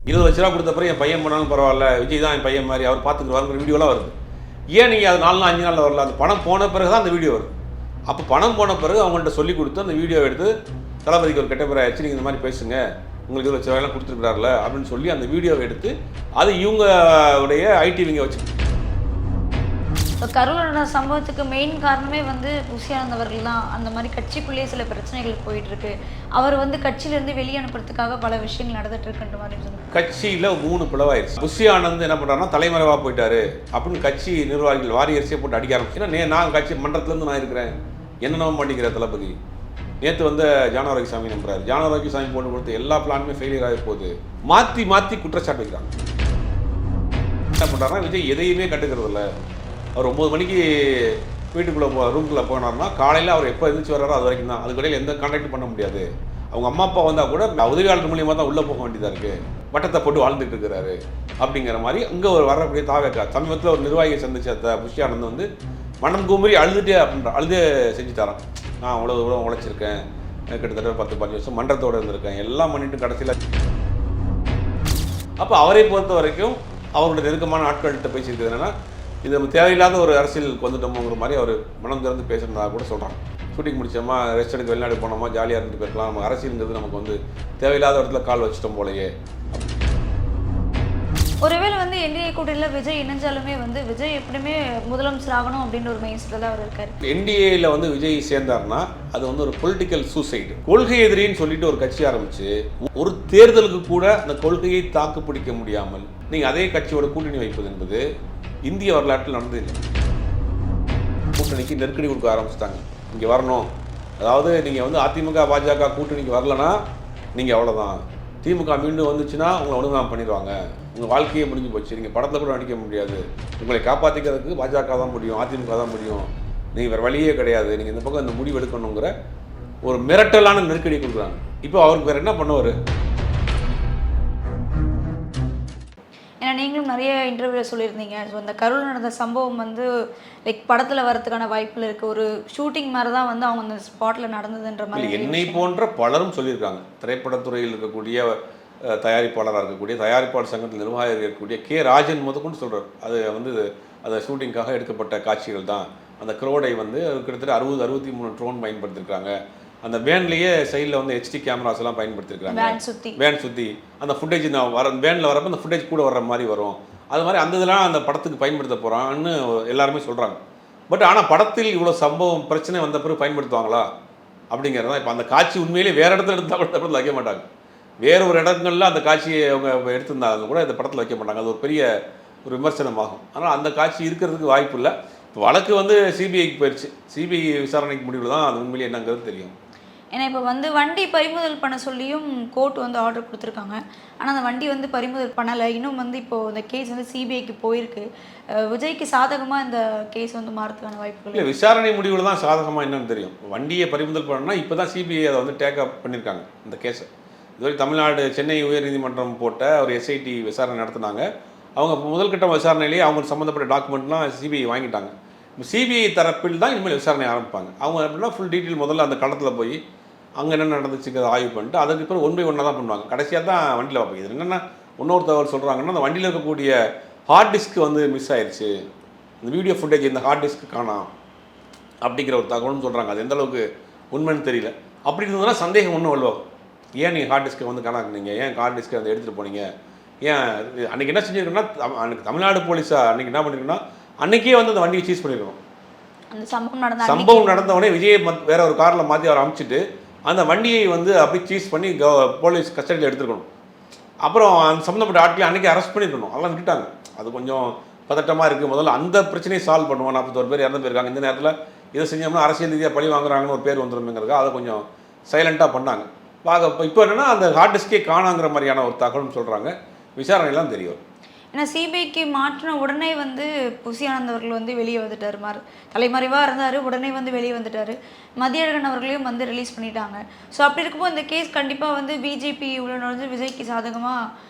இருபது லட்ச ரூபா கொடுத்த பிறகு என் பையன் பண்ணாலும் பரவாயில்ல விஜய் தான் என் பையன் மாதிரி அவர் பார்த்துக்குருவாருங்கிற வீடியோலாம் வருது. ஏன் நீங்கள் அது நாலு நாள் அஞ்சு நாளில் வரல? அந்த பணம் போன பிறகு தான் அந்த வீடியோ வருது. அப்போ பணம் போன பிறகு அவங்கள்ட்ட சொல்லி கொடுத்து அந்த வீடியோ எடுத்து தளபதிக்கு ஒரு கெட்ட பேர் ஆயிடுச்சு நீங்கள் இந்த மாதிரி பேசுங்க உங்களுக்கு இருபது லட்ச ரூபாயெல்லாம் கொடுத்துருக்குறாருல அப்படின்னு சொல்லி அந்த வீடியோவை எடுத்து அது இவங்களுடைய ஐடிவிங்க வச்சு இப்போ கருவூல சம்பவத்துக்கு மெயின் காரணமே வந்து புஷியானந்த் அவர்கள் தான். அந்த மாதிரி கட்சிக்குள்ளேயே சில பிரச்சனைகள் போயிட்டு இருக்கு அவர் வந்து கட்சியிலேருந்து வெளியே அனுப்புறதுக்காக பல விஷயங்கள் நடந்துட்டு இருக்குன்ற மாதிரி சொன்னாங்க கட்சியில் மூணு பிளவாயிருச்சு. புஷி ஆனந்த் என்ன பண்ணுறாருன்னா தலைமறைவாக போயிட்டாரு. அப்படின்னு கட்சி நிர்வாகிகள் வாரியர்ஸே போட்டு அடிக்க ஆரம்பிச்சு ஏன்னா, நான் கட்சி மன்றத்துலேருந்து நான் இருக்கிறேன். என்ன பண்ணிக்கிற தளபதி? நேற்று வந்து ஜானவராகி சாமி நம்புறாரு ஜானவராகி சாமி போட்டு கொடுத்த எல்லா பிளானுமே ஃபெயிலியர் ஆகி போகுது. மாற்றி மாற்றி குற்றச்சாட்டு வைக்கிறாங்க. என்ன பண்ணுறாங்கன்னா விஜய் எதையுமே கண்டுக்கிறது இல்லை அவர் ஒம்பது மணிக்கு வீட்டுக்குள்ளே போ ரூம்குள்ளே போனார்னா காலையில் அவர் எப்போ எழுந்திரிச்சு வர்றாரோ அது வரைக்கும் தான். அதுக்கடையில் எந்த கான்டாக்டும் பண்ண முடியாது. அவங்க அம்மா அப்பா வந்தால் கூட உதவியாளர் மூலியமாக தான் உள்ளே போக வேண்டியதாக இருக்குது வட்டத்தை போட்டு வாழ்ந்துட்டு இருக்கிறாரு. அப்படிங்கிற மாதிரி இங்கே ஒரு வரக்கூடிய தாவேக்கா சமீபத்தில் ஒரு நிர்வாகியை சந்திச்ச த புஷ்யானந்த் வந்து மனம் கூமரி அழுதுட்டே அப்படின்ற அழுதே செஞ்சு தரான் நான் அவ்வளோ தூரம் உழைச்சிருக்கேன். கிட்டத்தட்ட பத்து பதினஞ்சு வருஷம் மன்றத்தோடு இருந்திருக்கேன். எல்லாம் பண்ணிட்டு கடைசியில் அப்போ அவரை பொறுத்த வரைக்கும் அவருடைய நெருக்கமான ஆட்கள்கிட்ட பேசியிருக்கிறது என்னன்னா இது நம்ம தேவையில்லாத ஒரு அரசியலுக்கு வந்துட்டோமோங்கிற மாதிரி அவர் மனம் திறந்து பேசுறதா கூட சொல்கிறாங்க ஷூட்டிங் முடிச்சோமா ரெஸ்ட் எடுக்க வெளிநாடு போனோமா ஜாலியாக இருந்துட்டு போயிருக்கலாம். நம்ம அரசியல்ங்கிறது நமக்கு வந்து தேவையில்லாத இடத்துல கால் வச்சிட்டோம் போலயே. ஒருவேளை வந்து என்டிஏ கூட்டணியில் விஜய் இணைஞ்சாலுமே வந்து விஜய் எப்படியுமே முதலமைச்சர் ஆகணும் அப்படின்ற ஒரு மைண்ட் செட்டில் தான் அவர் இருக்காரு. என்டிஏல வந்து விஜய் சேர்ந்தார்னா அது வந்து ஒரு பொலிட்டிக்கல் சூசைடு கொள்கை எதிரின்னு சொல்லிட்டு ஒரு கட்சி ஆரம்பிச்சு ஒரு தேர்தலுக்கு கூட அந்த கொள்கையை தாக்கு பிடிக்க முடியாமல் நீங்கள் அதே கட்சியோட கூட்டணி வைப்பது என்பது இந்திய வரலாற்றில் நடந்ததில்லை. கூட்டணிக்கு நெருக்கடி கொடுக்க ஆரம்பிச்சிட்டாங்க. இங்கே வரணும். அதாவது நீங்கள் வந்து அதிமுக பாஜக கூட்டணிக்கு வரலனா நீங்கள் அவ்வளோதான் திமுக மீண்டும் வந்துச்சுன்னா உங்களை ஒழுங்காம பண்ணிடுவாங்க. உங்கள் வாழ்க்கையே முடிஞ்சு போச்சு. நீங்கள் படத்தில் கூட நடிக்க முடியாது. உங்களை காப்பாற்றிக்கிறதுக்கு பாஜக தான் முடியும் அதிமுக தான் முடியும். நீங்கள் வேறு வழியே கிடையாது. நீங்கள் இந்த பக்கம் இந்த முடிவு எடுக்கணுங்கிற ஒரு மிரட்டலான நெருக்கடி கொடுக்குறாங்க. இப்போ அவருக்கு வேறு என்ன பண்ணுவார்? நிறைய இன்டர்வியூவில் சொல்லியிருந்தீங்க. ஸோ அந்த கரூர் நடந்த சம்பவம் வந்து லைக் படத்தில் வரதுக்கான வாய்ப்புகள் இருக்குது ஒரு ஷூட்டிங் மாதிரி தான் வந்து அவங்க அந்த ஸ்பாட்டில் நடந்ததுன்ற மாதிரி என்னை போன்ற பலரும் சொல்லியிருக்காங்க. திரைப்படத்துறையில் இருக்கக்கூடிய தயாரிப்பாளராக இருக்கக்கூடிய தயாரிப்பாளர் சங்கத்தில் நிர்வாகி இருக்கக்கூடிய கே. ராஜன் முதற்கொண்டு சொல்றார். அது வந்து அந்த ஷூட்டிங்காக எடுக்கப்பட்ட காட்சிகள் தான். அந்த க்ரோடை வந்து கிட்டத்தட்ட அறுபது அறுபத்தி மூணு ட்ரோன் பயன்படுத்தியிருக்காங்க. அந்த வேன்லேயே சைடில் வந்து ஹெச்டி கேமராஸ் எல்லாம் பயன்படுத்தியிருக்காங்க வேன் சுற்றி வேன் சுற்றி அந்த ஃபுட்டேஜ் நான் வர வேனில் வரப்போ அந்த ஃபுட்டேஜ் கூட வர்ற மாதிரி வரும். அது மாதிரி அந்த இதெல்லாம் அந்த படத்துக்கு பயன்படுத்த போகிறான்னு எல்லாருமே சொல்கிறாங்க பட் ஆனால் படத்தில் இவ்வளோ சம்பவம் பிரச்சனை வந்த பிறகு பயன்படுத்துவாங்களா? அப்படிங்கிறது தான் இப்போ அந்த காட்சி உண்மையிலேயே வேறு இடத்துல எடுத்தால் கூட படத்தில் வைக்க மாட்டாங்க. வேற ஒரு இடங்கள்ல அந்த காட்சியை அவங்க எடுத்திருந்தாங்க கூட இந்த படத்தில் வைக்க மாட்டாங்க. அது ஒரு பெரிய ஒரு விமர்சனமாகும். ஆனால் அந்த காட்சி இருக்கிறதுக்கு வாய்ப்பு இல்லை. இப்போ வழக்கு வந்து சிபிஐக்கு போயிடுச்சு சிபிஐ விசாரணைக்கு முடிவில் தான் அது உண்மையிலேயே என்னங்கிறது தெரியும். ஏன்னா இப்போ வந்து வண்டி பறிமுதல் பண்ண சொல்லியும் கோர்ட் வந்து ஆர்டர் கொடுத்துருக்காங்க. ஆனால் அந்த வண்டி வந்து பறிமுதல் பண்ணலை. இன்னும் வந்து இப்போது இந்த கேஸ் வந்து சிபிஐக்கு போயிருக்கு. விஜய்க்கு சாதகமாக இந்த கேஸ் வந்து மாறதுக்கான வாய்ப்புகள் இல்லை விசாரணை முடிவில் தான் சாதகமாக என்னன்னு தெரியும். வண்டியை பறிமுதல் பண்ணணும்னா இப்போ தான் சிபிஐ அதை வந்து டேக் அப் பண்ணியிருக்காங்க இந்த கேஸை இதுவரை தமிழ்நாடு சென்னை உயர்நீதிமன்றம் போட்ட ஒரு எஸ்ஐடி விசாரணை நடத்தினாங்க. அவங்க முதல்கட்ட விசாரணையிலேயே அவங்க சம்மந்தப்பட்ட டாக்குமெண்ட்லாம் சிபிஐ வாங்கிட்டாங்க. சிபிஐ தரப்பில் தான் இனிமேல் விசாரணை ஆரம்பிப்பாங்க. அவங்க எப்படின்னா ஃபுல் டீட்டெயில் முதல்ல அந்த களத்தில் போய் அங்கே என்ன நடந்துச்சுங்கிறத ஆய்வு பண்ணிட்டு அதுக்கு பிறகு ஒன் பை ஒன்னாக தான் பண்ணுவாங்க. கடைசியாக தான் வண்டியில் பார்ப்பாங்க இது என்னென்னா இன்னொரு தகவல் சொல்கிறாங்கன்னா அந்த வண்டியில் இருக்கக்கூடிய ஹார்ட் டிஸ்க் வந்து மிஸ் ஆயிருச்சு. இந்த வீடியோ ஃபுட்டேஜ் இந்த ஹார்ட் டிஸ்க் காணாம் அப்படிங்கிற ஒரு தகவல்னு சொல்கிறாங்க அது எந்த அளவுக்கு உண்மைன்னு தெரியல. அப்படி இருந்ததுன்னா சந்தேகம் ஒன்றும் வலுவாகும் ஏன் நீங்கள் ஹார்ட் டிஸ்க்கை வந்து காணாக்குனீங்க ஏன் ஹார்ட் டிஸ்க்கை வந்து எடுத்துகிட்டு போனீங்க? ஏன் அன்றைக்கி என்ன செஞ்சுருக்கோன்னா அன்றைக்கி தமிழ்நாடு போலீஸா அன்றைக்கி என்ன பண்ணிருக்கோன்னா அன்றைக்கே வந்து அந்த வண்டியை சீஸ் பண்ணியிருக்கணும் அந்த சம்பவம் நடந்த சம்பவம் நடந்தவொடனே விஜயை வேற ஒரு காரில் மாற்றி அவர் அமுச்சிட்டு அந்த வண்டியை வந்து அப்படியே சீஸ் பண்ணி க போலீஸ் கஸ்டடியில் எடுத்துருக்கணும். அப்புறம் அந்த சம்மந்தப்பட்ட ஆட்களை அன்றைக்கி அரெஸ்ட் பண்ணியிருக்கணும் அதெல்லாம் விட்டுட்டாங்க. அது கொஞ்சம் பதட்டமாக இருக்குது முதல்ல அந்த பிரச்சனையை சால்வ் பண்ணுவோம். நாற்பத்தோரு பேர் இறந்து போயிருக்காங்க இந்த நேரத்தில் இதை செஞ்சோம்னா அரசியல் ரீதியாக பழி வாங்குறாங்கன்னு ஒரு பேர் வந்துருமேங்கிறதுக்காக அதை கொஞ்சம் சைலண்ட்டாக பண்ணாங்க. பார்க்க இப்போ என்னென்னா அந்த ஹார்ட் டிஸ்கே காணாங்கிற மாதிரியான ஒரு தகவல்னு சொல்கிறாங்க விசாரணையெல்லாம் தெரியும். ஏன்னா சிபிஐக்கு மாற்றின உடனே வந்து புசி ஆனந்த் அவர்கள் வந்து வெளியே வந்துட்டார். மாறு தலைமறைவாக இருந்தார் உடனே வந்து வெளியே வந்துட்டார். மதியழகன் அவர்களையும் வந்து ரிலீஸ் பண்ணிட்டாங்க. ஸோ அப்படி இருக்கும்போது இந்த கேஸ் கண்டிப்பாக வந்து பிஜேபி உள்ள நுழைஞ்சு விஜய்க்கு சாதகமாக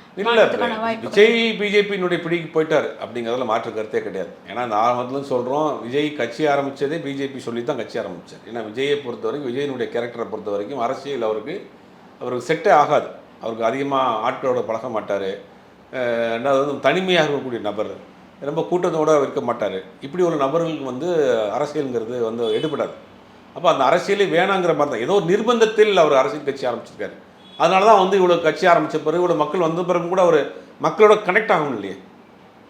விஜய் பிஜேபியினுடைய பிடிக்கு போயிட்டார் அப்படிங்கிறதுல மாற்று கருத்தே கிடையாது. ஏன்னா இந்த ஆரம்பத்துல சொல்கிறோம் விஜய் கட்சி ஆரம்பிச்சதே பிஜேபி சொல்லி தான் கட்சி ஆரம்பிச்சார். ஏன்னா விஜயை பொறுத்த வரைக்கும் விஜயனுடைய கேரக்டரை பொறுத்த வரைக்கும் அரசியல் அவருக்கு அவருக்கு செட்டே ஆகாது. அவருக்கு அதிகமாக ஆட்களோட பழக மாட்டார். ரெண்டாவது வந்து தனிமையாக இருக்கக்கூடிய நபர். ரொம்ப கூட்டத்தோடு இருக்க மாட்டார். இப்படி ஒரு நபர்களுக்கு வந்து அரசியலுங்கிறது வந்து எடுபடாது. அப்போ அந்த அரசியலே வேணாங்கிற மாதிரி தான். ஏதோ ஒரு நிர்பந்தத்தில் அவர் அரசியல் கட்சி ஆரம்பிச்சிருக்காரு. அதனால தான் வந்து இவ்வளோ கட்சி ஆரம்பித்த பிறகு இவ்வளோ மக்கள் வந்த பிறகு கூட ஒரு மக்களோட கனெக்ட் ஆகணும் இல்லையே.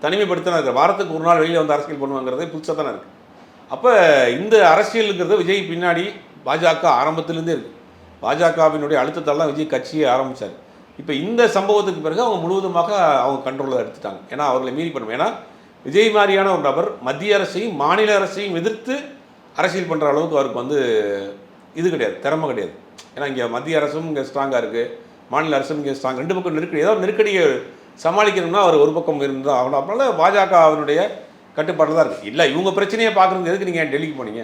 தனிமைப்படுத்தினா இருக்கிற வாரத்துக்கு ஒரு நாள் வெளியில் வந்து அரசியல் பண்ணுவாங்கிறதே புதுசாக தானே இருக்குது அப்போ இந்த அரசியலுங்கிறது விஜய் பின்னாடி பாஜக ஆரம்பத்திலேருந்தே இருக்குது பாஜகவினுடைய அழுத்தத்தால் தான் விஜய் கட்சியை ஆரம்பித்தார் இப்போ இந்த சம்பவத்துக்கு பிறகு அவங்க முழுவதுமாக அவங்க கண்ட்ரோலில் எடுத்துட்டாங்க. ஏன்னா அவர்களை மீறி பண்ணும் ஏன்னா விஜய் மாதிரியான ஒரு நபர் மத்திய அரசையும் மாநில அரசையும் எதிர்த்து அரசியல் பண்ணுற அளவுக்கு அவருக்கு வந்து இது கிடையாது. திறமை கிடையாது. ஏன்னா இங்கே மத்திய அரசும் இங்கே ஸ்ட்ராங்காக இருக்குது மாநில அரசும் இங்கே ஸ்ட்ராங் ரெண்டு பக்கம் நெருக்கடி. ஏதாவது நெருக்கடியை சமாளிக்கணும்னா அவர் ஒரு பக்கம் இருந்தால் ஆகணும். அதனால பாஜகவினுடைய கட்டுப்பாட்டில் தான் இருக்குது இல்லை இவங்க பிரச்சனையை பார்க்குறது எதுக்கு நீங்கள் டெல்லிக்கு போனீங்க?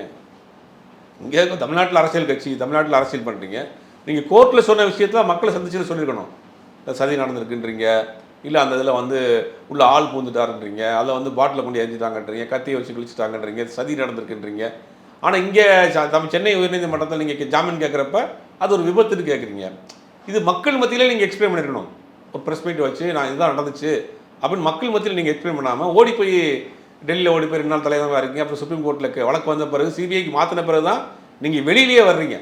இங்கே தமிழ்நாட்டில் அரசியல் கட்சி தமிழ்நாட்டில் அரசியல் பண்ணுறீங்க நீங்கள் கோர்ட்டில் சொன்ன விஷயத்தில் மக்களை சந்திச்சுன்னு சொல்லியிருக்கணும். சதி நடந்திருக்குன்றீங்க. இல்லை அந்த இதில் வந்து உள்ள ஆள் பூந்துட்டாருன்றீங்க அதில் வந்து பாட்டில் கொண்டு எரிஞ்சிட்டாங்கன்றீங்க. கத்தியை வச்சு கிழிச்சிட்டாங்கன்றீங்க. சதி நடந்திருக்குன்றீங்க. ஆனால் இங்கே நம்ம சென்னை உயர்நீதிமன்றத்தில் நீங்கள் ஜாமீன் கேட்குறப்ப அது ஒரு விபத்துன்னு கேட்குறீங்க. இது மக்கள் மத்தியிலே நீங்கள் எக்ஸ்பிளைன் பண்ணிருக்கணும். ஒரு ப்ரெஸ் மீட் வச்சு நான் இதுதான் நடந்துச்சு அப்படின்னு மக்கள் மத்தியில் நீங்கள் எக்ஸ்பிளைன் பண்ணாமல் ஓடி போய் டெல்லியில் ஓடி போய் ரெண்டு நாள் தலைவராக இருக்கீங்க. அப்புறம் சுப்ரீம் கோர்ட்டில் வழக்கு வந்த பிறகு சிபிஐக்கு மாற்றின பிறகு தான் நீங்கள் வெளியிலேயே வர்றீங்க.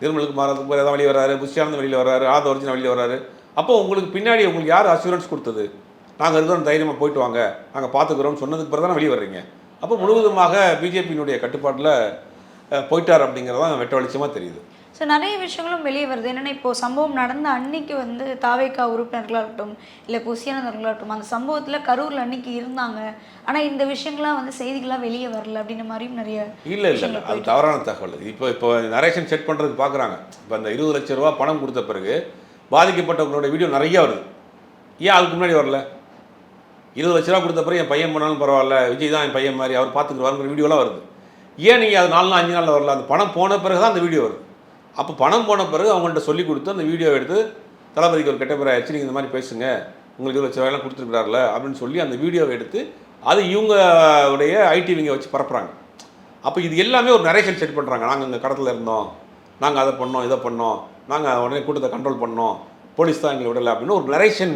திருமலுக்கு மாறதுக்கு பிறகு தான் வெளியே வராரு புஷ்யானந்த் வெளியில் வராரு ஆத வெளியில் வராரு அப்போ உங்களுக்கு பின்னாடி உங்களுக்கு யார் அசூரன்ஸ் கொடுத்தது? நாங்கள் இருக்கிறோம் தைரியமாக போயிட்டு வாங்க. நாங்கள் பார்த்துக்குறோம்னு சொன்னதுக்கு பிறகு தானே வெளியே வர்றீங்க. அப்போ முழுவதுமாக பிஜேபியினுடைய கட்டுப்பாட்டில் போயிட்டார் அப்படிங்கிறதான் வெட்ட வெளிச்சமாக தெரியுது. ஸோ நிறைய விஷயங்களும் வெளியே வருது. என்னென்னா இப்போ சம்பவம் நடந்த அன்னைக்கு வந்து தாவேக்கா உறுப்பினர்களாக இருக்கட்டும் இல்லை புசியானவர்களாக இருக்கட்டும் அந்த சம்பவத்தில் கரூரில் அன்னைக்கு இருந்தாங்க. ஆனால் இந்த விஷயங்கள்லாம் வந்து செய்திகளாக வெளியே வரல அப்படின்ற மாதிரியும் நிறைய இல்லை இல்லை அது தவறான தகவல். இப்போ இப்போ நரேஷன் செட் பண்ணுறதுக்கு பார்க்குறாங்க இப்போ அந்த இருபது லட்ச ரூபா பணம் கொடுத்த பிறகு பாதிக்கப்பட்டவங்களோட வீடியோ நிறைய வருது. ஏன் அதுக்கு முன்னாடி வரல? இருபது லட்ச ரூபா கொடுத்த பிறகு என் பையன் பண்ணாலும் பரவாயில்ல விஜய் தான் என் பையன் மாதிரி அவர் பார்த்துக்குருவாருங்கிற வீடியோலாம் வருது. ஏன் நீங்கள் அது நாலு நாள் அஞ்சு நாளில் வரல? அந்த பணம் போன பிறகு தான் அந்த வீடியோ வருது. அப்போ பணம் போன பிறகு அவங்கள்ட்ட சொல்லி கொடுத்து அந்த வீடியோ எடுத்து தளபதிக்கு ஒரு கெட்ட பேர் ஆயிடுச்சு நீங்கள் இந்த மாதிரி பேசுங்க. உங்களுக்கு இருபது லட்ச ரூபாயெல்லாம் கொடுத்துருக்காருல அப்படின்னு சொல்லி அந்த வீடியோவை எடுத்து அது இவங்களுடைய ஐடிவிங்க வச்சு பரப்புகிறாங்க அப்போ இது எல்லாமே ஒரு நரேஷன் செட் பண்ணுறாங்க நாங்கள் இங்கே கடத்தில் இருந்தோம். நாங்கள் அதை பண்ணோம் இதை பண்ணோம். நாங்கள் உடனே கூட்டத்தை கண்ட்ரோல் பண்ணோம். போலீஸ் தான் எங்களை விடலை அப்படின்னு ஒரு நரேஷன்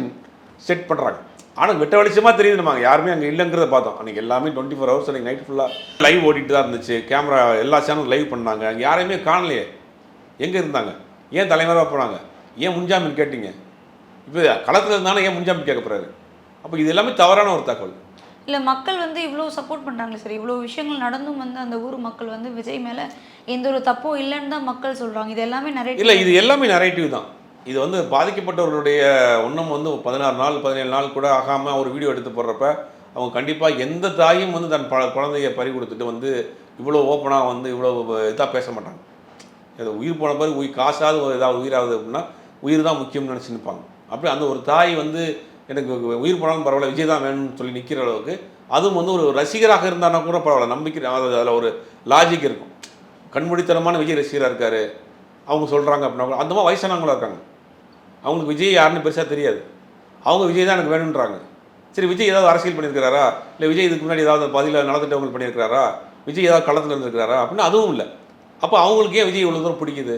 செட் பண்ணுறாங்க ஆனால் வெட்ட வெளிச்சமாக தெரியுது நம்ம யாருமே அங்கே இல்லைங்கிறத பார்த்தோம். அன்றைக்கி எல்லாமே டுவெண்ட்டி ஃபோர் ஹவர்ஸ் அன்றைக்கி நைட் ஃபுல்லாக லைவ் ஓடிட்டு தான் இருந்துச்சு. கேமரா எல்லா சேனலும் லைவ் பண்ணாங்க. அங்கே யாரையுமே காணலையே. எங்கே இருந்தாங்க? ஏன் தலைவராக போனாங்க? ஏன் முன்ஜாமீன் கேட்டீங்க? இப்போ களத்தில் இருந்தாலும் ஏன் முன்ஜாமீன் கேட்க போகிறாரு அப்போ இது எல்லாமே தவறான ஒரு தகவல். இல்லை மக்கள் வந்து இவ்வளோ சப்போர்ட் பண்ணுறாங்களே சரி. இவ்வளோ விஷயங்கள் நடந்தும் வந்து அந்த ஊர் மக்கள் வந்து விஜய் மேலே எந்த ஒரு தப்பும் இல்லைன்னு தான் மக்கள் சொல்கிறாங்க இது எல்லாமே நிறைய இல்லை இது எல்லாமே நரேட்டிவ் தான். இது வந்து பாதிக்கப்பட்டவர்களுடைய ஒன்றும் வந்து பதினாறு நாள் பதினேழு நாள் கூட ஆகாமல் ஒரு வீடியோ எடுத்து போடுறப்ப அவங்க கண்டிப்பாக எந்த தாயும் வந்து தன் ப குழந்தைய பறி கொடுத்துட்டு வந்து இவ்வளோ ஓப்பனாக வந்து இவ்வளோ இதாக பேச மாட்டாங்க. இது உயிர் போன பிறகு உயிர் காசாவது ஏதாவது உயிராகுது அப்படின்னா உயிர் தான் முக்கியம்னு நினச்சி நிற்பாங்க அப்படி அந்த ஒரு தாய் வந்து எனக்கு உயிர் போனாலும் பரவாயில்ல விஜய் தான் வேணும்னு சொல்லி நிற்கிற அளவுக்கு அதுவும் வந்து ஒரு ரசிகராக இருந்தானா கூட பரவாயில்ல நம்பிக்கை அதில் ஒரு லாஜிக் இருக்கும். கண்மூடித்தனமான விஜய் ரசிகராக இருக்கார் அவங்க சொல்கிறாங்க அப்படின்னா கூட அந்த மாதிரி வயசானவங்களா இருக்காங்க. அவங்களுக்கு விஜய் யாருன்னு பெருசாக தெரியாது. அவங்க விஜய் தான் எனக்கு வேணுன்றாங்க சரி விஜய் ஏதாவது அரசியல் பண்ணியிருக்கிறாரா? இல்லை விஜய் இதுக்கு முன்னாடி ஏதாவது பதில நலத்திட்டங்கள் பண்ணியிருக்கிறாரா? விஜய் ஏதாவது களத்தில் இருந்திருக்கிறாரா? அப்படின்னு அதுவும் இல்லை. அப்போ அவங்களுக்கு ஏன் விஜய் இவ்வளோ தூரம் பிடிக்குது?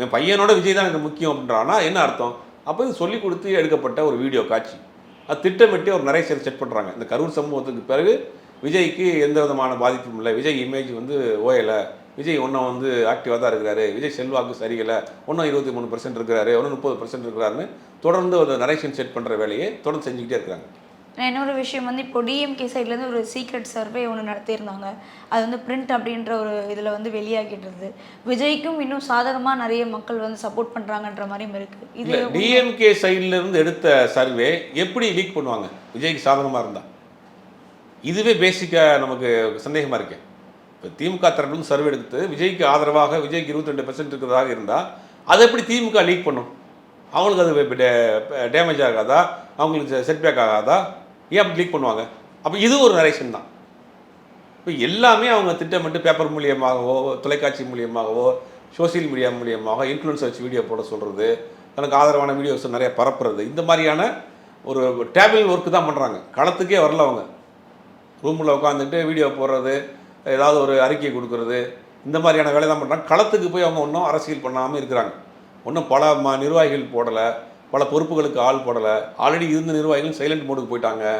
என் பையனோட விஜய் தான் எனக்கு முக்கியம் அப்படின்றான்னா என்ன அர்த்தம்? அப்போ இது சொல்லி கொடுத்து எடுக்கப்பட்ட ஒரு வீடியோ காட்சி. அது திட்டமிட்டு ஒரு நிறைய செட் பண்ணுறாங்க இந்த கரூர் சம்பவத்துக்கு பிறகு விஜய்க்கு எந்த விதமான பாதிப்பும் இல்லை. விஜய் இமேஜ் வந்து ஓயலை. விஜய் ஒன்றும் வந்து ஆக்டிவாக தான் இருக்கிறாரு. விஜய் செல்வாக்கு சரியில்லை. ஒன்றும் இருபத்தி மூணு பர்சன்ட் இருக்கிறாரு. ஒன்றும் முப்பது பர்சன்ட் இருக்கிறாருன்னு தொடர்ந்து அந்த நரேஷன் செட் பண்ணுற வேலையை தொடர்ந்து செஞ்சுக்கிட்டே இருக்கிறாங்க. இன்னொரு விஷயம் வந்து இப்போ டிஎம்கே சைட்லேருந்து ஒரு சீக்ரெட் சர்வே ஒன்று நடத்தியிருந்தாங்க. அது வந்து பிரிண்ட் அப்படின்ற ஒரு இதில் வந்து வெளியாகிட்டு இருந்தது விஜய்க்கும் இன்னும் சாதகமாக நிறைய மக்கள் வந்து சப்போர்ட் பண்ணுறாங்கன்ற மாதிரியும் இருக்குது இது டிஎம்கே இருந்து எடுத்த சர்வே எப்படி லீக் பண்ணுவாங்க? விஜய்க்கு சாதகமாக இருந்தா? இதுவே பேசிக்காக நமக்கு சந்தேகமாக இருக்கு. இப்போ திமுக தரப்புலேருந்து சர்வே எடுத்து விஜய்க்கு ஆதரவாக விஜய்க்கு இருபத்தி ரெண்டு பெர்சன்ட் இருக்கிறதாக இருந்தால் அதை எப்படி திமுக லீக் பண்ணும்? அவங்களுக்கு அது டேமேஜ் ஆகாதா? அவங்களுக்கு செட்பேக் ஆகாதா? ஏன் அப்படி லீக் பண்ணுவாங்க? அப்போ இது ஒரு நரேஷன் தான். இப்போ எல்லாமே அவங்க திட்டமிட்டு பேப்பர் மூலியமாகவோ தொலைக்காட்சி மூலியமாகவோ சோஷியல் மீடியா மூலியமாக இன்ஃப்ளூன்ஸ் வச்சு வீடியோ போட சொல்கிறது தனக்கு ஆதரவான வீடியோஸ் நிறைய பரப்புறது இந்த மாதிரியான ஒரு டேபிள் ஒர்க்கு தான் பண்ணுறாங்க களத்துக்கே வரல அவங்க. ரூமில் உட்காந்துட்டு வீடியோ போடுறது ஏதாவது ஒரு அறிக்கை கொடுக்கறது இந்த மாதிரியான வேலை தான் பண்ணுறாங்க களத்துக்கு போய் அவங்க ஒன்றும் அரசியல் பண்ணாமல் இருக்கிறாங்க. ஒன்றும் பல ம நிர்வாகிகள் போடலை. பல பொறுப்புகளுக்கு ஆள் போடலை. ஆல்ரெடி இருந்த நிர்வாகிகள் சைலண்ட் மோடுக்கு போயிட்டாங்க.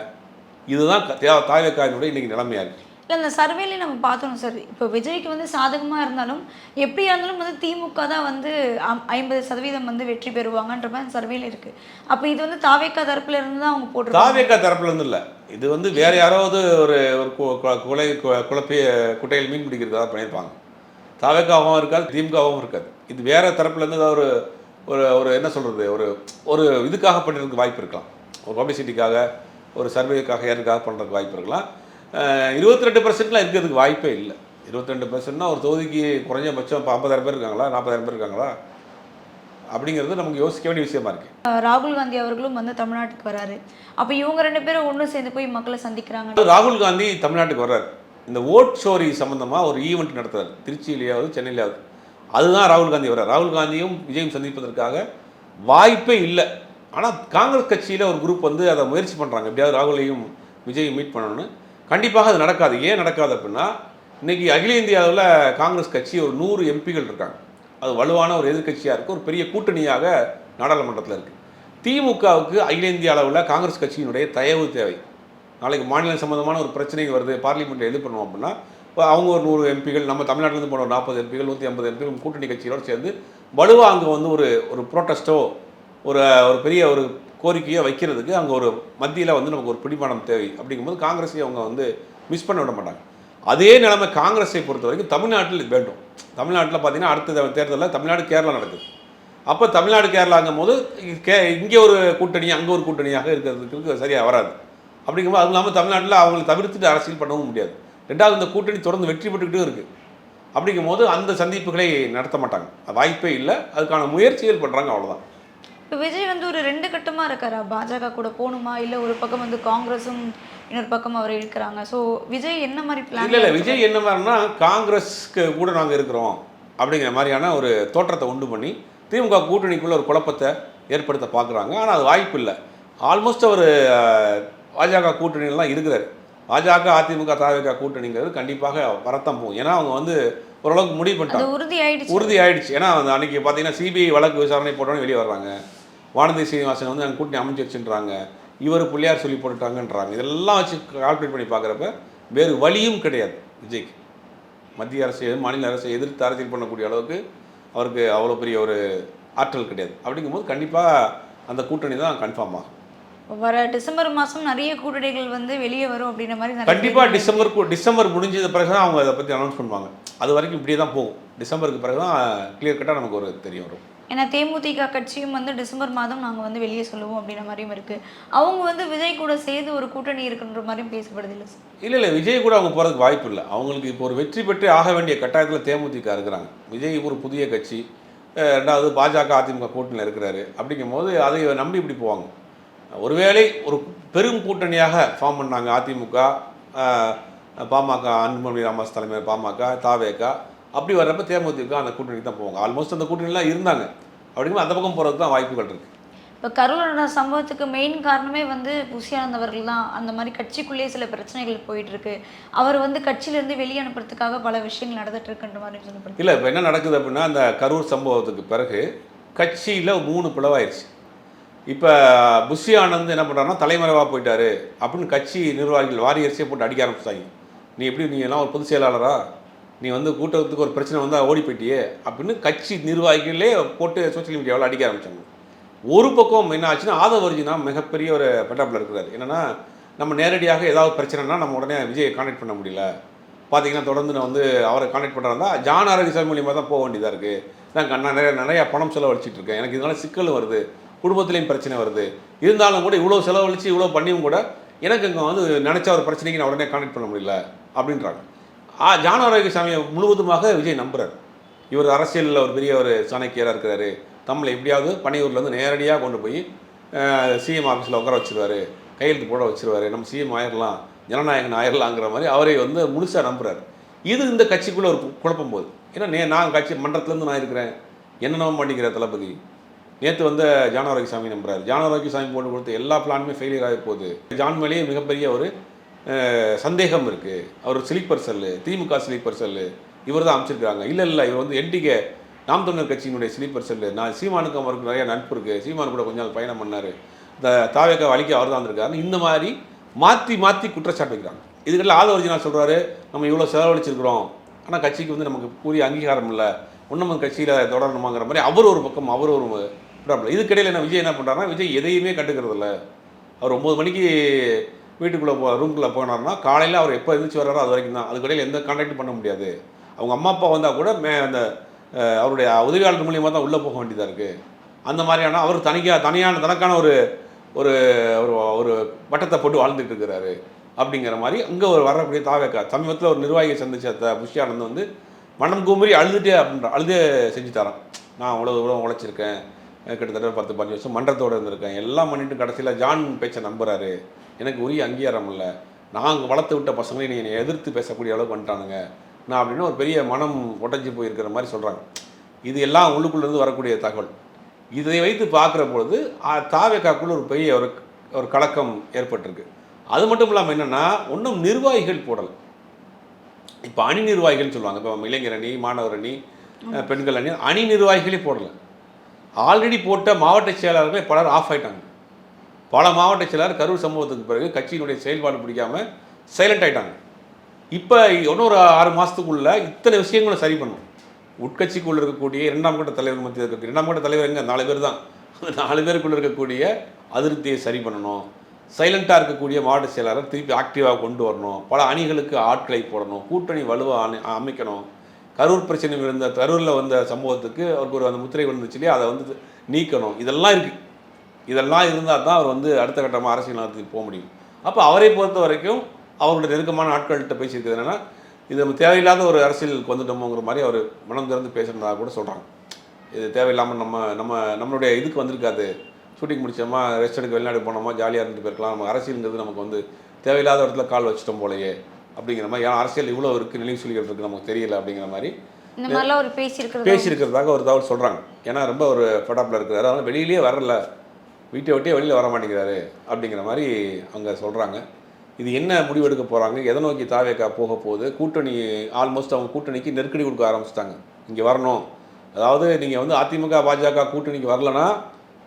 இதுதான் தாவேக்காயினுடைய இன்னைக்கு நிலைமையா இருக்கு. இல்லை இந்த சர்வேலையும் நம்ம பார்த்தோம் சார் இப்போ விஜய்க்கு வந்து சாதகமாக இருந்தாலும் எப்படியா இருந்தாலும் வந்து திமுக தான் வந்து ஐம்- ஐம்பது சதவீதம் வந்து வெற்றி பெறுவாங்கன்ற மாதிரி சர்வேல இருக்கு. அப்போ இது வந்து தாவேக்கா தரப்புல இருந்து தான் அவங்க போட்டிருக்காங்க. தாவேக்கா தரப்புல இருந்து இல்லை. இது வந்து வேற யாராவது ஒரு ஒரு குலை கு- குழப்பி குட்டையில் மீன் பிடிக்கிறதா பண்ணியிருப்பாங்க. தாவேக்காவும் இருக்காது திமுகவும் இருக்காது. இது வேற தரப்புல இருந்து ஏதாவது ஒரு ஒரு ஒரு என்ன சொல்றது ஒரு ஒரு இதுக்காக பண்ணிருக்கு வாய்ப்பு இருக்கலாம். ஒரு பப்ளிசிட்டிக்காக ஒரு சர்வேக்காக யாருக்காக பண்ணுறதுக்கு வாய்ப்பு இருக்கலாம். இருபத்தி ரெண்டு பர்சன்ட்லாம் இருக்கிறதுக்கு வாய்ப்பே இல்லை. இருபத்தி ரெண்டு பர்சன்ட்னா ஒரு தொகுதிக்கு குறைஞ்சபட்சம் இப்போ ஐம்பதாயிரம் பேர் இருக்காங்களா நாற்பதாயிரம் பேர் இருக்காங்களா? அப்படிங்கிறது நமக்கு யோசிக்க வேண்டிய விஷயமா இருக்கு. ராகுல் காந்தி அவர்களும் வந்து தமிழ்நாட்டுக்கு வராரு. அப்போ இவங்க ரெண்டு பேரும் ஒன்று சேர்ந்து போய் மக்களை சந்திக்கிறாங்க. ராகுல் காந்தி தமிழ்நாட்டுக்கு வர்றாரு. இந்த ஓட் ஷோரி சம்பந்தமாக ஒரு ஈவெண்ட் நடத்துறாரு. திருச்சியிலேயாவது சென்னையிலேயாவது. அதுதான் ராகுல் காந்தி வர ராகுல் காந்தியும் விஜயும் சந்திப்பதற்காக வாய்ப்பே இல்லை. ஆனால் காங்கிரஸ் கட்சியில் ஒரு குரூப் வந்து அதை முயற்சி பண்ணுறாங்க எப்படியாவது ராகுலையும் விஜயும் மீட் பண்ணணும்னு. கண்டிப்பாக அது நடக்காது. ஏன் நடக்காது அப்படின்னா இன்றைக்கி அகில இந்தியாவில் காங்கிரஸ் கட்சி ஒரு நூறு எம்பிகள் இருக்காங்க. அது வலுவான ஒரு எதிர்க்கட்சியாக இருக்குது ஒரு பெரிய கூட்டணியாக நாடாளுமன்றத்தில் இருக்குது திமுகவுக்கு அகில இந்திய அளவில் காங்கிரஸ் கட்சியினுடைய தயவு தேவை. நாளைக்கு மாநிலம் சம்மந்தமான ஒரு பிரச்சனை வருது. பார்லிமெண்ட்டில் எது பண்ணுவோம் அப்படின்னா அவங்க ஒரு நூறு எம்பிகள் நம்ம தமிழ்நாட்டிலேருந்து போன ஒரு நாற்பது எம்பிகள் நூற்றி ஐம்பது எம்பிகள் கூட்டணி கட்சிகளோடு சேர்ந்து வலுவாக அங்கே வந்து ஒரு ஒரு ப்ரோட்டஸ்ட்டோ ஒரு ஒரு பெரிய ஒரு கோரிக்கையோ வைக்கிறதுக்கு அங்கே ஒரு மத்தியில் வந்து நமக்கு ஒரு பிடிமானம் தேவை. அப்படிங்கும்போது காங்கிரஸை அவங்க வந்து மிஸ் பண்ண விட மாட்டாங்க. அதே நிலைமை காங்கிரஸை பொறுத்த வரைக்கும் தமிழ்நாட்டில் இது வேண்டும். தமிழ்நாட்டில் பார்த்தீங்கன்னா அடுத்த தேர்தலில் தமிழ்நாடு கேரளா நடக்குது. அப்போ தமிழ்நாடு கேரளாங்கும் போது கே இங்கே ஒரு கூட்டணி அங்கே ஒரு கூட்டணியாக இருக்கிறதுக்கு சரியாக வராது. அப்படிங்கும்போது அதுவும் இல்லாமல் தமிழ்நாட்டில் அவங்களை தவிர்த்துட்டு அரசியல் பண்ணவும் முடியாது. ரெண்டாவது இந்த கூட்டணி தொடர்ந்து வெற்றி பெற்றுக்கிட்டும் இருக்குது அப்படிங்கும்போது அந்த சந்திப்புகளை நடத்த மாட்டாங்க. வாய்ப்பே இல்லை. அதுக்கான முயற்சிகள் பண்ணுறாங்க அவ்வளோதான் இப்போ விஜய் வந்து ஒரு ரெண்டு கட்டமாக இருக்காரா? பாஜக கூட போகணுமா? இல்லை ஒரு பக்கம் வந்து காங்கிரஸும் இன்னொரு பக்கம் அவர் இழுக்கிறாங்க. ஸோ விஜய் என்ன மாதிரி பிளான் இல்லை இல்லை. விஜய் என்ன மாதிரினா காங்கிரஸ்க்கு கூட நாங்கள் இருக்கிறோம். அப்படிங்கிற மாதிரியான ஒரு தோற்றத்தை உண்டு பண்ணி திமுக கூட்டணிக்குள்ள ஒரு குழப்பத்தை ஏற்படுத்த பார்க்குறாங்க ஆனால் அது வாய்ப்பு இல்லை. ஆல்மோஸ்ட் அவர் பாஜக கூட்டணியிலாம் இருக்கிறார். பாஜக அதிமுக தாவிக கூட்டணிங்கிறது கண்டிப்பாக வரத்தான் போகும். ஏன்னா அவங்க வந்து ஓரளவுக்கு முடிவு பண்ணிட்டாங்க உறுதி ஆயிடுச்சு உறுதி ஆயிடுச்சு ஏன்னா அந்த அன்னைக்கு பார்த்தீங்கன்னா சிபிஐ வழக்கு விசாரணை போட்டோன்னே வெளியே வர்றாங்க. வானதி சீனிவாசன் வந்து அங்கே கூட்டணி அமைச்சு வச்சுன்றாங்க இவர் பிள்ளையார் சொல்லி போட்டுட்டாங்கன்றாங்க. இதெல்லாம் வச்சு கால்குலேட் பண்ணி பார்க்குறப்ப வேறு வழியும் கிடையாது விஜய்க்கு. மத்திய அரசு மாநில அரசை எதிர்த்து அரசியல் பண்ணக்கூடிய அளவுக்கு அவருக்கு அவ்வளோ பெரிய ஒரு ஆற்றல் கிடையாது. அப்படிங்கும்போது கண்டிப்பாக அந்த கூட்டணி தான் கன்ஃபார்ம் ஆகும். வர டிசம்பர் மாதம் நிறைய கூட்டணிகள் வந்து வெளியே வரும் அப்படின்ற மாதிரி கண்டிப்பாக பேர் டிசம்பர் டிசம்பர் முடிஞ்சது பிறகு தான் அவங்க அதை பற்றி அனௌன்ஸ் பண்ணுவாங்க. அது வரைக்கும் இப்படியே தான் போகும். டிசம்பருக்கு பிறகு தான் கிளியர் கட்டாக நமக்கு ஒரு தெரிய வரும். ஏன்னா தேமுதிக கட்சியும் வந்து டிசம்பர் மாதம் நாங்கள் வந்து வெளியே சொல்லுவோம் அப்படின்ற மாதிரியும் இருக்குது அவங்க வந்து விஜய் கூட சேர்ந்து ஒரு கூட்டணி இருக்குன்ற மாதிரியும் பேசப்படுது இல்லை சார்? இல்லை இல்லை விஜய் கூட அவங்க போகிறதுக்கு வாய்ப்பு இல்லை. அவங்களுக்கு இப்போ ஒரு வெற்றி பெற்று ஆக வேண்டிய கட்டாயத்தில் தேமுதிக இருக்கிறாங்க. விஜய் ஒரு புதிய கட்சி ரெண்டாவது பாஜக அதிமுக கூட்டணியில் இருக்கிறாரு. அப்படிங்கும்போது அதை நம்பி இப்படி போவாங்க. ஒருவேளை ஒரு பெரும் கூட்டணியாக ஃபார்ம் பண்ணாங்க அதிமுக பாமக அன்புமணி ராமதாஸ் தலைமையில் பாமக தாவேகா. அப்படி வர்றப்ப தேமுதிக அந்த கூட்டணிக்கு தான் போவாங்க. ஆல்மோஸ்ட் அந்த கூட்டணிலாம் இருந்தாங்க. அப்படிங்கும்போது அந்த பக்கம் போகிறதுக்கு தான் வாய்ப்புகள் இருக்குது இப்போ கரூரோட சம்பவத்துக்கு மெயின் காரணமே வந்து புசியானந்த் அவர்கள் தான். அந்த மாதிரி கட்சிக்குள்ளேயே சில பிரச்சனைகள் போயிட்டு இருக்கு அவர் வந்து கட்சியிலேருந்து வெளியே அனுப்புறதுக்காக பல விஷயங்கள் நடந்துட்டு இருக்குன்ற மாதிரி சொல்லப்படுது இல்லை இப்போ என்ன நடக்குது அப்படின்னா அந்த கரூர் சம்பவத்துக்கு பிறகு கட்சியில் மூணு பிளவாயிருச்சு. இப்போ புஷி ஆனந்த் என்ன பண்ணுறாருன்னா தலைமறைவாக போயிட்டாரு. அப்படின்னு கட்சி நிர்வாகிகள் வாரியர்ஸே போட்டு அடிக்க ஆரம்பிச்சாங்க நீ எப்படி நீ எல்லாம் ஒரு பொதுச் செயலாளரா? நீ வந்து கூட்டத்துக்கு ஒரு பிரச்சனை வந்தால் ஓடி போயிட்டியே அப்படின்னு கட்சி நிர்வாகிகளே போட்டு சோஷியல் மீடியாவில் அடிக்க ஆரம்பித்தாங்க ஒரு பக்கம் என்ன ஆச்சுன்னா ஆதவ அர்ஜுனா மிகப்பெரிய ஒரு பெட்டாப்பில் இருக்கிறார். என்னென்னா நம்ம நேரடியாக ஏதாவது பிரச்சனைனா நம்ம உடனே விஜயை கான்டாக்ட் பண்ண முடியல. பார்த்தீங்கன்னா தொடர்ந்து நான் வந்து அவரை கான்டாக்ட் பண்ணுறதா ஜான் ஆரோக்கியசாமி மூலியமாக தான் போக வேண்டியதாக இருக்குது நான் நிறைய நிறையா பணம் செலவழிச்சிட்டு இருக்கேன். எனக்கு இதனால் சிக்கல் வருது. குடும்பத்துலேயும் பிரச்சனை வருது. இருந்தாலும் கூட இவ்வளோ செலவழிச்சு இவ்வளோ பண்ணியும் கூட எனக்கு இங்கே வந்து நினச்ச ஒரு பிரச்சனைக்கு நான் உடனே கான்டாக்ட் பண்ண முடியல அப்படின்றாங்க. ஆ ஜானாரோக்கிய சாமியை முழுவதுமாக விஜய் நம்புகிறார் இவர் அரசியலில் ஒரு பெரிய ஒரு சாணக்கியராக இருக்கிறாரு. தமிழை எப்படியாவது பனையூர்லேருந்து நேரடியாக கொண்டு போய் சிஎம் ஆஃபீஸில் உட்கார வச்சிருவாரு. கையெழுத்து போட வச்சுருவார். நம்ம சிஎம் ஆயிரலாம் ஜனநாயகன் ஆயிரலாங்கிற மாதிரி அவரை வந்து முழுசாக நம்புகிறார் இது இந்த கட்சிக்குள்ளே ஒரு குழப்பம் போகுது. ஏன்னா நே நான் கட்சி மன்றத்துலேருந்து நான் இருக்கிறேன். என்னென்னவும் பண்ணிக்கிறேன் தளபதி. நேற்று வந்த ஜான் சாமி நம்புறாரு. ஜான் சாமி போட்டு கொடுத்த எல்லா பிளானுமே ஃபெயிலியர் ஆகி போகுது. ஜான் மேலேயே மிகப்பெரிய ஒரு சந்தேகம் இருக்குது அவர் sleeper cell DMK sleeper cell இவர் தான் அமைச்சிருக்கிறாங்க இல்லை இல்லை இவர் வந்து என்டிகே நாம் தமிழர் கட்சியினுடைய ஸ்லீப்பர் செல்லு நான் சீமானுக்கு அவருக்கு நிறைய நட்பு இருக்குது சீமான் கூட கொஞ்ச நாள் பயணம் பண்ணார். இந்த தாவேக்கா வலிக்க அவர் தான் வந்திருக்காரு இந்த மாதிரி மாற்றி மாற்றி குற்றச்சாட்டு வைக்கிறாங்க. இதுக்கெல்லாம் ஆதவர்ஜினா சொல்கிறாரு நம்ம இவ்வளோ செலவழிச்சிருக்கிறோம். ஆனால் கட்சிக்கு வந்து நமக்கு கூறிய அங்கீகாரம் இல்லை. ஒன்றும் கட்சியில் தொடரணுமாங்கிற மாதிரி அவர் ஒரு பக்கம் அவர் ஒரு ப்ராப்ளம் இதுக்கிடையில் என்ன விஜய் என்ன பண்ணுறாருன்னா விஜய் எதையுமே கண்டுக்கிறதில்ல. அவர் ஒம்பது மணிக்கு வீட்டுக்குள்ளே போ ரூம்குள்ளே போனார்னா காலையில் அவர் எப்போ எழுந்திரிச்சு வர்றாரோ அது வரைக்கும் தான். அதுக்கடையில் எந்த கான்டாக்டும் பண்ண முடியாது. அவங்க அம்மா அப்பா வந்தால் கூட மே அந்த அவருடைய உதவியாளர் மூலியமாக தான் உள்ளே போக வேண்டியதாக இருக்குது அந்த மாதிரியான அவர் தனியாக தனியான தனக்கான ஒரு ஒரு ஒரு ஒரு வட்டத்தை போட்டு வாழ்ந்துட்டு இருக்கிறாரு. அப்படிங்கிற மாதிரி அங்கே ஒரு வரக்கூடிய தாவேக்கா சமீபத்தில் ஒரு நிர்வாகியை சந்திச்ச த புஷ்யானந்த் வந்து மனம் குமரி அழுதுட்டே அப்படின்ற அழுதே செஞ்சு தரான் நான் அவ்வளோ இவ்வளோ உழைச்சிருக்கேன். கிட்டத்தட்ட பத்து பதினஞ்சு வருஷம் மன்றத்தோடு இருந்திருக்கேன். எல்லாம் பண்ணிட்டு கடைசியில் ஜான் பேச்சை நம்புறாரு. எனக்கு உரிய அங்கீகாரம் இல்லை. நாங்கள் வளர்த்து விட்ட பசங்களையும் நீ என்னை எதிர்த்து பேசக்கூடிய அளவுக்கு பண்ணிட்டானுங்க நான் அப்படின்னு ஒரு பெரிய மனம் உடஞ்சி போயிருக்கிற மாதிரி சொல்கிறாங்க இது எல்லாம் உள்ளுக்குள்ளேருந்து வரக்கூடிய தகவல். இதை வைத்து பார்க்குற பொழுது தாவேக்காக்குள்ள ஒரு பெரிய ஒரு ஒரு கலக்கம் ஏற்பட்டிருக்கு. அது மட்டும் இல்லாமல் என்னென்னா ஒன்றும் நிர்வாகிகள் போடலை. இப்போ அணி நிர்வாகிகள்னு சொல்லுவாங்க. இப்போ இளைஞர் அணி மாணவர் அணி பெண்கள் அணி அணி நிர்வாகிகளே போடலை. ஆல்ரெடி போட்ட மாவட்ட செயலாளர்களை பலர் ஆஃப் ஆயிட்டாங்க. பல மாவட்ட செயலாளர் கரூர் சம்பவத்துக்கு பிறகு கட்சியினுடைய செயல்பாடு பிடிக்காம சைலண்ட் ஆயிட்டாங்க. இப்போ இன்னொரு ஆறு மாதத்துக்குள்ள இத்தனை விஷயங்களும் சரி பண்ணும். உட்கட்சிக்குள்ளே இருக்கக்கூடிய இரண்டாம் கட்ட தலைவர் மத்தியில் இருக்கக்கூடிய இரண்டாம் கட்ட தலைவர் எங்கே? நாலு பேர் தான். அந்த நாலு பேருக்குள்ளே இருக்கக்கூடிய அதிருப்தியை சரி பண்ணணும். சைலண்ட்டாக இருக்கக்கூடிய மாவட்ட செயலாளர் திருப்பி ஆக்டிவாக கொண்டு வரணும். பல அணிகளுக்கு ஆட்களை போடணும். கூட்டணி வலுவாக அமைக்கணும். கரூர் பிரச்சனை இருந்த கரூரில் வந்த சம்பவத்துக்கு அவருக்கு ஒரு அந்த முத்திரை வந்துச்சு இல்லையா? அதை வந்து நீக்கணும். இதெல்லாம் இருக்குது இதெல்லாம் இருந்தால் தான் அவர் வந்து அடுத்த கட்டமாக அரசியல் நடத்தி போக முடியும். அப்போ அவரை பொறுத்த வரைக்கும் அவருடைய நெருக்கமான ஆட்கள்கிட்ட பேசியிருக்கிறது என்னென்னா இது நம்ம தேவையில்லாத ஒரு அரசியலுக்கு வந்துட்டோமோங்கிற மாதிரி அவர் மனம் திறந்து பேசுகிறதா கூட சொல்கிறாங்க இது தேவையில்லாமல் நம்ம நம்ம நம்மளுடைய இதுக்கு வந்திருக்காது. ஷூட்டிங் முடிச்சோமா ரெஸ்ட் எடுக்க வெளிநாடு போனோமா ஜாலியாக இருந்துட்டு போயிருக்கலாம். நம்ம அரசியலுங்கிறது நமக்கு வந்து தேவையில்லாத இடத்துல கால் வச்சிட்டோம் போலயே. அப்படிங்கிற மாதிரி. ஏன்னா அரசியல் இவ்வளோ இருக்குது நினைவு சொல்லிகள் இருக்குது நமக்கு தெரியல அப்படிங்கிற மாதிரி. இந்த மாதிரிலாம் ஒரு பேசியிருக்கிறது? பேசியிருக்கிறதாக ஒரு தகவல் சொல்கிறாங்க ஏன்னா ரொம்ப ஒரு ஃபடாப்பில் இருக்கிறாரு அதனால் வெளியிலேயே வரல. வீட்டை விட்டே வெளியில் வர மாட்டேங்கிறாரு அப்படிங்கிற மாதிரி அவங்க சொல்கிறாங்க இது என்ன முடிவெடுக்க போகிறாங்க எதை நோக்கி தாவேக்கா போக போகுது? கூட்டணி ஆல்மோஸ்ட் அவங்க கூட்டணிக்கு நெருக்கடி கொடுக்க ஆரம்பிச்சிட்டாங்க. இங்கே வரணும். அதாவது நீங்கள் வந்து அதிமுக பாஜக கூட்டணிக்கு வரலனா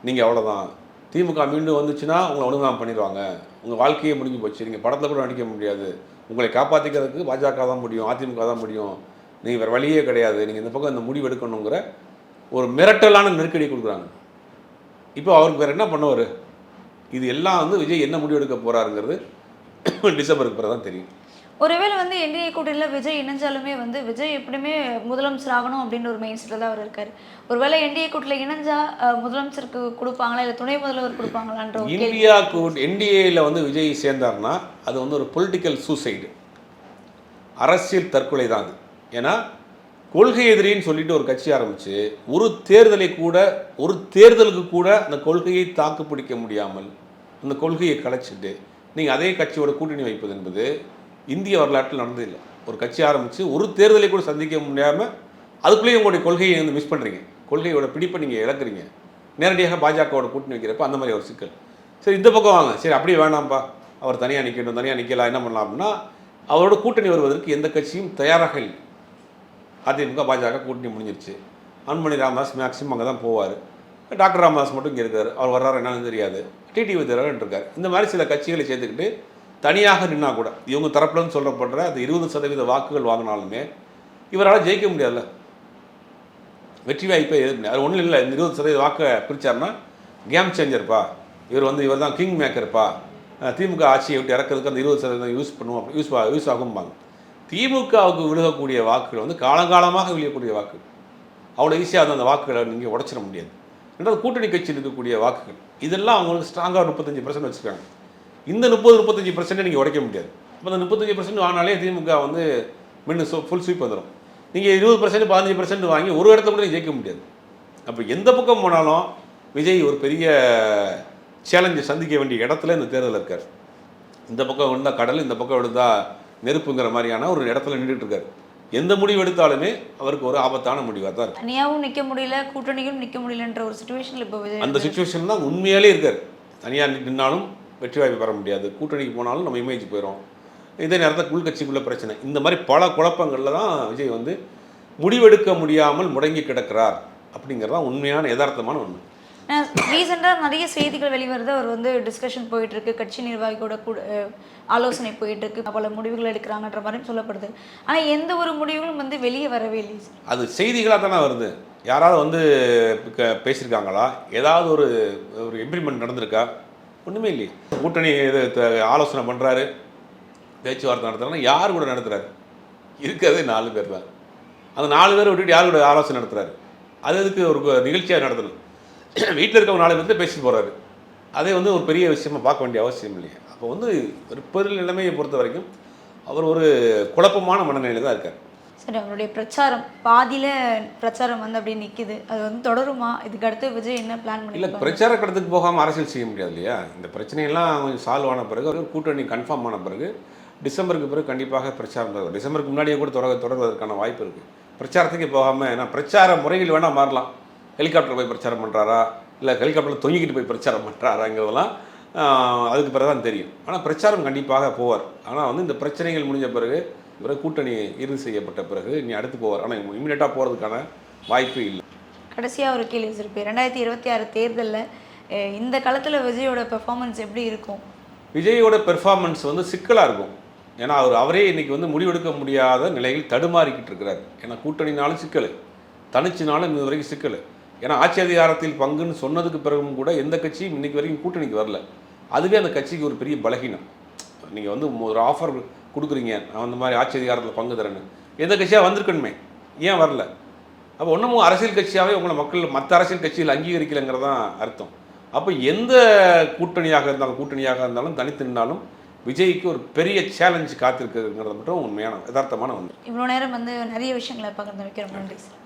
நீங்கள் அவ்வளோதான் திமுக மீண்டும் வந்துச்சுன்னா உங்களை ஒழுங்காம் பண்ணிடுவாங்க. உங்கள் வாழ்க்கையே முடிஞ்சு போச்சு. நீங்கள் படத்தில் கூட நடிக்க முடியாது. உங்களை காப்பாற்றிக்கிறதுக்கு பாஜக தான் முடியும் அதிமுக தான் முடியும். நீங்கள் வேறு வழியே கிடையாது. நீங்கள் இந்த பக்கம் இந்த முடிவு எடுக்கணுங்கிற ஒரு மிரட்டலான நெருக்கடி கொடுக்குறாங்க. இப்போ அவருக்கு வேறு என்ன பண்ணுவார்? இது எல்லாம் வந்து விஜய் என்ன முடிவு எடுக்க போகிறாருங்கிறது டிசம்பருக்கு பிறகு தான் தெரியும். ஒருவேளை வந்து என்டிஏ கூட்டணியில் விஜய் இணைஞ்சாலுமே வந்து விஜய் எப்படியுமே முதலமைச்சர் ஆகணும் அப்படின்ற ஒரு மைண்ட் செட்டில் தான் அவர் இருக்காரு. ஒருவேளை என்டிஏ கூட்டில் இணைஞ்சா முதலமைச்சருக்கு கொடுப்பாங்களா? இல்லை துணை முதல்வர் கொடுப்பாங்களான்ற இந்தியா கூட் என்டிஏயில் வந்து விஜய் சேர்ந்தார்னா அது வந்து ஒரு பொலிட்டிக்கல் சூசைடு அரசியல் தற்கொலை தான் அது. ஏன்னா கொள்கை எதிரின்னு சொல்லிட்டு ஒரு கட்சி ஆரம்பிச்சு ஒரு தேர்தலை கூட ஒரு தேர்தலுக்கு கூட அந்த கொள்கையை தாக்கு பிடிக்க முடியாமல் அந்த கொள்கையை கலைச்சிட்டு நீங்கள் அதே கட்சியோட கூட்டணி வைப்பது என்பது இந்திய வரலாற்றில் நடந்ததில்லை. ஒரு கட்சி ஆரம்பித்து ஒரு தேர்தலை கூட சந்திக்க முடியாமல் அதுக்குள்ளேயே உங்களுடைய கொள்கையை வந்து மிஸ் பண்ணுறீங்க கொள்கையோட பிடிப்பை நீங்கள் இழக்கிறீங்க. நேரடியாக பாஜகவோட கூட்டணி வைக்கிறப்ப அந்த மாதிரி ஒரு சிக்கல். சரி இந்த பக்கம் வாங்க. சரி அப்படி வேணாம்ப்பா. அவர் தனியாக நிற்கணும் தனியாக நிற்கலாம் என்ன பண்ணலாம் அப்படின்னா அவரோட கூட்டணி வருவதற்கு எந்த கட்சியும் தயாராக இல்லை. அதிமுக பாஜக கூட்டணி முடிஞ்சிருச்சு. அன்புமணி ராமதாஸ் மேக்ஸிமம் அங்கே தான் போவார். டாக்டர் ராமதாஸ் மட்டும் இங்கே இருக்கார். அவர் வர்றாரு என்னன்னு தெரியாது. டிடிவி தினகரன் இருக்கார். இந்த மாதிரி சில கட்சிகளை சேர்த்துக்கிட்டு தனியாக நின்னா கூட இவங்க தரப்புலன்னு சொல்லப்படுற அந்த இருபது சதவீத வாக்குகள் வாங்கினாலுமே இவரால் ஜெயிக்க முடியாதுல்ல. வெற்றி வாய்ப்பே எது அது ஒன்றும் இல்லை இந்த இருபது சதவீத வாக்கை பிரித்தார்னா கேம் சேஞ்சர்ப்பா இவர் வந்து இவர் தான் கிங் மேக்கர்ப்பா திமுக ஆட்சியை விட்டு இறக்கிறதுக்கு அந்த இருபது சதவீதம் யூஸ் பண்ணுவோம் யூஸ் யூஸ் ஆகும்பாங்க. திமுகவுக்கு விழுகக்கூடிய வாக்குகள் வந்து காலங்காலமாக விழுகக்கூடிய வாக்கு அவ்வளோ ஈஸியாக அந்த வாக்குகளை நீங்கள் உடச்சிட முடியாது. ரெண்டாவது கூட்டணி கட்சியில் இருக்கக்கூடிய வாக்குகள் இதெல்லாம் அவங்களுக்கு ஸ்ட்ராங்காக முப்பத்தஞ்சு பர்சன்ட் வச்சுருக்காங்க. இந்த முப்பது முப்பத்தஞ்சு பர்சன்ட் நீங்கள் உடைக்க முடியாது. அப்போ அந்த முப்பத்தஞ்சு பர்சன்ட் வாங்கினாலே திமுக வந்து மீண்டும் ஃபுல் ஸ்வீப் வந்துடும் நீங்கள் இருபது பர்சன்ட் பதினஞ்சு பர்சன்ட் வாங்கி ஒரு இடத்த கூட ஜெயிக்க முடியாது. அப்போ எந்த பக்கம் போனாலும் விஜய் ஒரு பெரிய சேலஞ்சை சந்திக்க வேண்டிய இடத்துல இந்த தேர்தலில் இருக்கார். இந்த பக்கம் விழுந்தா கடல் இந்த பக்கம் விழுந்தா நெருப்புங்கிற மாதிரியான ஒரு இடத்துல நின்றுட்டு இருக்காரு. எந்த முடிவு எடுத்தாலுமே அவருக்கு ஒரு ஆபத்தான முடிவாக தான் இருக்கும் தனியாகவும் நிற்க முடியல கூட்டணியும் நிற்க முடியலன்ற ஒரு சுச்சுவேஷனில் இப்போ அந்த சுச்சுவேஷன் தான் உண்மையாலே இருக்கார். தனியாக நின்னாலும் வெற்றி வாய்ப்பு பெற முடியாது. கூட்டணிக்கு போனாலும் நம்ம இமேஜ் போயிடும் இதே நேரத்தில் உள்கட்சிக்குள்ள பிரச்சனை. இந்த மாதிரி பல குழப்பங்களில் தான் விஜய் வந்து முடிவெடுக்க முடியாமல் முடங்கி கிடக்கிறார் அப்படிங்கிறது தான் உண்மையான யதார்த்தமான உண்மை. ரீசெண்டாக நிறைய செய்திகள் வெளிவருது. அவர் வந்து டிஸ்கஷன் போயிட்டு இருக்கு கட்சி நிர்வாகியோட கூட ஆலோசனை போயிட்டு இருக்கு பல முடிவுகள் எடுக்கிறாங்கன்ற மாதிரியும் சொல்லப்படுது. ஆனால் எந்த ஒரு முடிவுகளும் வந்து வெளியே வரவே இல்லை அது செய்திகளாக தானே வருது. யாராவது வந்து பேசியிருக்காங்களா ஏதாவது ஒரு ஒரு இம்ப்ளிமெண்ட் நடந்திருக்கா? ஒன்றுமே இல்லையே. கூட்டணி இது த- ஆலோசனை பண்ணுறாரு பேச்சுவார்த்தை நடத்துகிறாருன்னா யார் கூட நடத்துகிறாரு இருக்கிறதே நாலு பேர் தான். அந்த நாலு பேர் விட்டுட்டு யார் கூட ஆலோசனை நடத்துகிறாரு அது அதுக்கு ஒரு நிகழ்ச்சியாக நடத்தணும்? வீட்டில் இருக்கவங்க நாலு பேர்த்து பேசிட்டு போகிறாரு அதே வந்து ஒரு பெரிய விஷயமா பார்க்க வேண்டிய அவசியம் இல்லையே. அப்போ வந்து ஒரு பெரு நிலைமையை பொறுத்த வரைக்கும் அவர் ஒரு குழப்பமான மனநிலையில் தான் இருக்கார். சரி அவருடைய பிரச்சாரம் பாதியில பிரச்சாரம் வந்து அப்படியே நிக்குது. அது வந்து தொடருமா? இதுக்கு அடுத்து விஜய் என்ன பிளான் இல்லை பண்ணிருக்காங்க பிரச்சார கடத்துக்கு போகாமல் அரசியல் செய்ய முடியாது இல்லையா? இந்த பிரச்சனையெல்லாம் கொஞ்சம் சால்வ் ஆன பிறகு ஒரு கூட்டணி கன்ஃபார்ம் ஆன பிறகு டிசம்பருக்கு பிறகு கண்டிப்பாக பிரச்சாரம் தொடரும். டிசம்பருக்கு முன்னாடியே கூட தொடர தொடர்வதற்கான வாய்ப்பு இருக்குது பிரச்சாரத்துக்கு போகாமல் ஏன்னா பிரச்சார முறைகள் வேணால் மாறலாம். ஹெலிகாப்டர் போய் பிரச்சாரம் பண்ணுறாரா இல்லை ஹெலிகாப்டரில் தொங்கிக்கிட்டு போய் பிரச்சாரம் பண்ணுறாராங்கிறதெல்லாம் அதுக்கு பிறகு தான் தெரியும். ஆனால் பிரச்சாரம் கண்டிப்பாக போவார். ஆனால் வந்து இந்த பிரச்சனைகள் முடிஞ்ச பிறகு பிறகு கூட்டணி இறுதி செய்யப்பட்ட பிறகு நீ அடுத்து போவார். ஆனால் இமீடியட்டாக போகிறதுக்கான வாய்ப்பு இல்லை. கடைசியா ஒரு கேள்வி வச்சிருப்பேன் ரெண்டாயிரத்தி இருபத்தி ஆறு தேர்தலில் இந்த காலத்துல விஜயோட பெர்ஃபார்மன்ஸ் எப்படி இருக்கும்? விஜயோட பெர்ஃபார்மன்ஸ் வந்து சிக்கலாக இருக்கும். ஏன்னா அவர் அவரே இன்னைக்கு வந்து முடிவெடுக்க முடியாத நிலையில் தடுமாறிக்கிட்டு இருக்கிறார். ஏன்னா கூட்டணினாலும் சிக்கல். தனிச்சினாலும் இது வரைக்கும் சிக்கல். ஏன்னா ஆட்சி அதிகாரத்தில் பங்குன்னு சொன்னதுக்கு பிறகும் கூட எந்த கட்சியும் இன்னைக்கு வரைக்கும் கூட்டணிக்கு வரல. அதுவே அந்த கட்சிக்கு ஒரு பெரிய பலகீனம். நீங்கள் வந்து ஒரு ஆஃபர் கொடுக்குறீங்க. நான் அந்த மாதிரி ஆட்சி அதிகாரத்தில் பங்கு தரேன்னு. எந்த கட்சியாக வந்திருக்கணுமே. ஏன் வரல? அப்போ ஒன்றுமும் அரசியல் கட்சியாகவே உங்களை மக்கள் மற்ற அரசியல் கட்சிகள் அங்கீகரிக்கலைங்கிறது தான் அர்த்தம். அப்போ எந்த கூட்டணியாக இருந்தாலும் கூட்டணியாக இருந்தாலும் தனித்து விஜய்க்கு ஒரு பெரிய சேலஞ்சு காத்திருக்குங்கிறது மட்டும் உண்மையான யதார்த்தமான ஒன்று இவ்வளோ நேரம் வந்து நிறைய விஷயங்களை பகிர்ந்து வைக்கிறோம் நன்றி சார்.